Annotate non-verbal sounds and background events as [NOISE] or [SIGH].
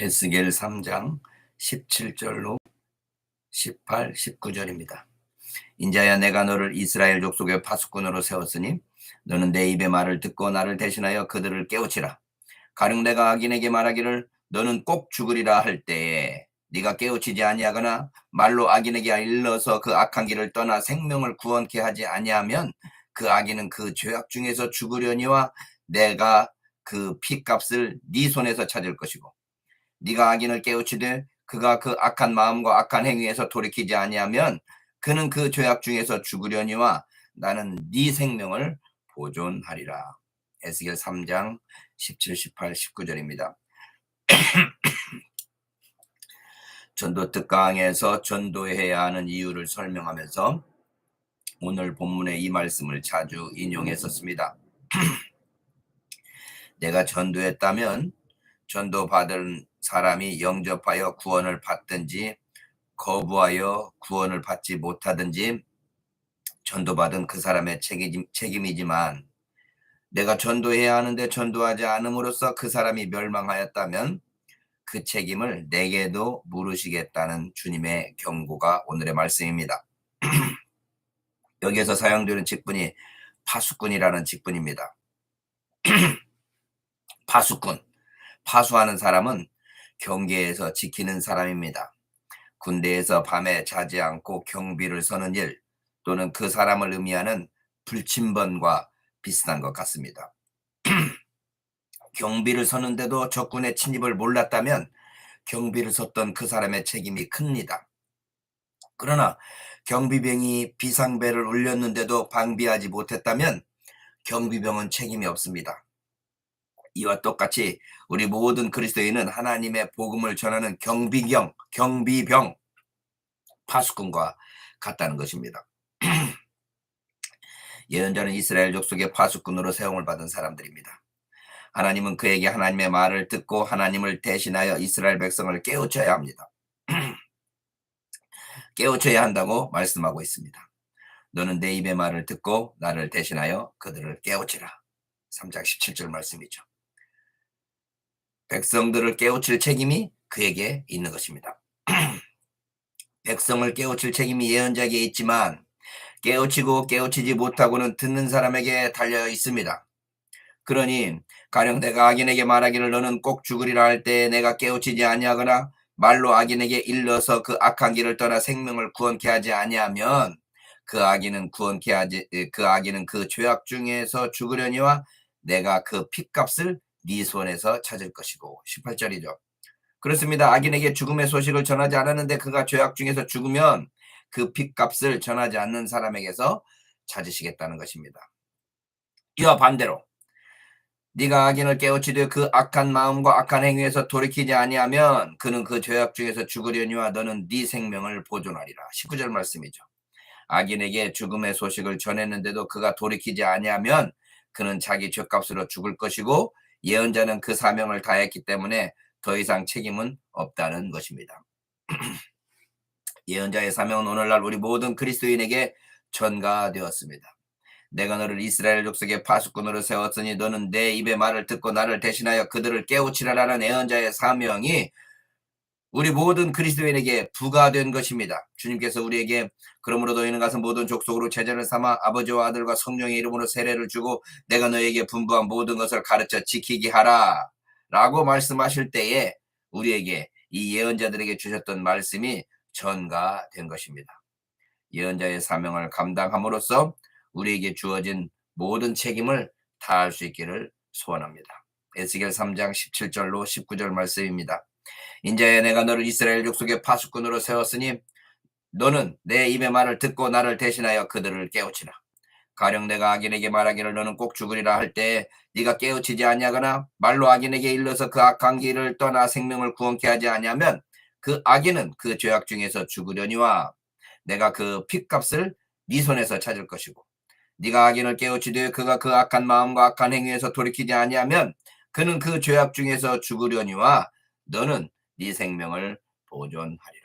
에스겔 3장 17절로 18, 19절입니다. 인자야 내가 너를 이스라엘 족속의 파수꾼으로 세웠으니 너는 내 입의 말을 듣고 나를 대신하여 그들을 깨우치라. 가령 내가 악인에게 말하기를 너는 꼭 죽으리라 할 때에 네가 깨우치지 아니하거나 말로 악인에게 일러서 그 악한 길을 떠나 생명을 구원케 하지 아니하면 그 악인은 그 죄악 중에서 죽으려니와 내가 그 피값을 네 손에서 찾을 것이고 네가 악인을 깨우치되 그가 그 악한 마음과 악한 행위에서 돌이키지 아니하면 그는 그 죄악 중에서 죽으려니와 나는 네 생명을 보존하리라. 에스겔 3장 17, 18, 19절입니다. 전도 특강에서 전도해야 하는 이유를 설명하면서 오늘 본문의 이 말씀을 자주 인용했었습니다. [CLEARS THROAT] 내가 전도했다면 전도 받은 사람이 영접하여 구원을 받든지 거부하여 구원을 받지 못하든지 전도받은 그 사람의 책임, 책임이지만 내가 전도해야 하는데 전도하지 않음으로써 그 사람이 멸망하였다면 그 책임을 내게도 물으시겠다는 주님의 경고가 오늘의 말씀입니다. [CLEARS THROAT] 여기에서 사용되는 직분이 파수꾼이라는 직분입니다. [CLEARS THROAT] 파수꾼, 파수하는 사람은 경계에서 지키는 사람입니다. 군대에서 밤에 자지 않고 경비를 서는 일 또는 그 사람을 의미하는 불침번과 비슷한 것 같습니다. [CLEARS THROAT] 경비를 서는데도 적군의 침입을 몰랐다면 경비를 섰던 그 사람의 책임이 큽니다. 그러나 경비병이 비상벨을 울렸는데도 방비하지 못했다면 경비병은 책임이 없습니다. 이와 똑같이 우리 모든 그리스도인은 하나님의 복음을 전하는 경비경, 경비병, 파수꾼과 같다는 것입니다. [CLEARS THROAT] 예언자는 이스라엘 족속의 파수꾼으로 세움을 받은 사람들입니다. 하나님은 그에게 하나님의 말을 듣고 하나님을 대신하여 이스라엘 백성을 깨우쳐야 합니다. [CLEARS THROAT] 깨우쳐야 한다고 말씀하고 있습니다. 너는 내 입의 말을 듣고 나를 대신하여 그들을 깨우치라. 3장 17절 말씀이죠. 백성들을 깨우칠 책임이 그에게 있는 것입니다. [CLEARS THROAT] 백성을 깨우칠 책임이 예언자에게 있지만 깨우치고 깨우치지 못하고는 듣는 사람에게 달려 있습니다. 그러니 가령 내가 악인에게 말하기를 너는 꼭 죽으리라 할 때 내가 깨우치지 아니하거나 말로 악인에게 일러서 그 악한 길을 떠나 생명을 구원케 하지 아니하면 그 악인은 구원케 하지 그 악인은 그 죄악 중에서 죽으려니와 내가 그 핏값을 네 손에서 찾을 것이고 18절이죠. 그렇습니다. 악인에게 죽음의 소식을 전하지 않았는데 그가 죄악 중에서 죽으면 그 핏값을 전하지 않는 사람에게서 찾으시겠다는 것입니다. 이와 반대로 네가 악인을 깨우치되 그 악한 마음과 악한 행위에서 돌이키지 아니하면 그는 그 죄악 중에서 죽으려니와 너는 네 생명을 보존하리라. 19절 말씀이죠. 악인에게 죽음의 소식을 전했는데도 그가 돌이키지 아니하면 그는 자기 죄값으로 죽을 것이고 예언자는 그 사명을 다했기 때문에 더 이상 책임은 없다는 것입니다. [CLEARS THROAT] 예언자의 사명은 오늘날 우리 모든 그리스도인에게 전가되었습니다. 내가 너를 이스라엘 족속의 파수꾼으로 세웠으니 너는 내 입의 말을 듣고 나를 대신하여 그들을 깨우치라라는 예언자의 사명이 우리 모든 그리스도인에게 부과된 것입니다. 주님께서 우리에게 그러므로 너희는 가서 모든 족속으로 제자를 삼아 아버지와 아들과 성령의 이름으로 세례를 주고 내가 너에게 분부한 모든 것을 가르쳐 지키게 하라 라고 말씀하실 때에 우리에게 이 예언자들에게 주셨던 말씀이 전가된 것입니다. 예언자의 사명을 감당함으로써 우리에게 주어진 모든 책임을 다할 수 있기를 소원합니다. 에스겔 3장 17절로 19절 말씀입니다. 인자야 내가 너를 이스라엘 족속의 파수꾼으로 세웠으니 너는 내 입의 말을 듣고 나를 대신하여 그들을 깨우치라. 가령 내가 악인에게 말하기를 너는 꼭 죽으리라 할때 네가 깨우치지 아니하거나 말로 악인에게 일러서 그 악한 길을 떠나 생명을 구원케 하지 아니하면 그 악인은 그 죄악 중에서 죽으려니와 내가 그 핏값을 네 손에서 찾을 것이고 네가 악인을 깨우치되 그가 그 악한 마음과 악한 행위에서 돌이키지 아니하면 그는 그 죄악 중에서 죽으려니와 너는 네 생명을 보존하려.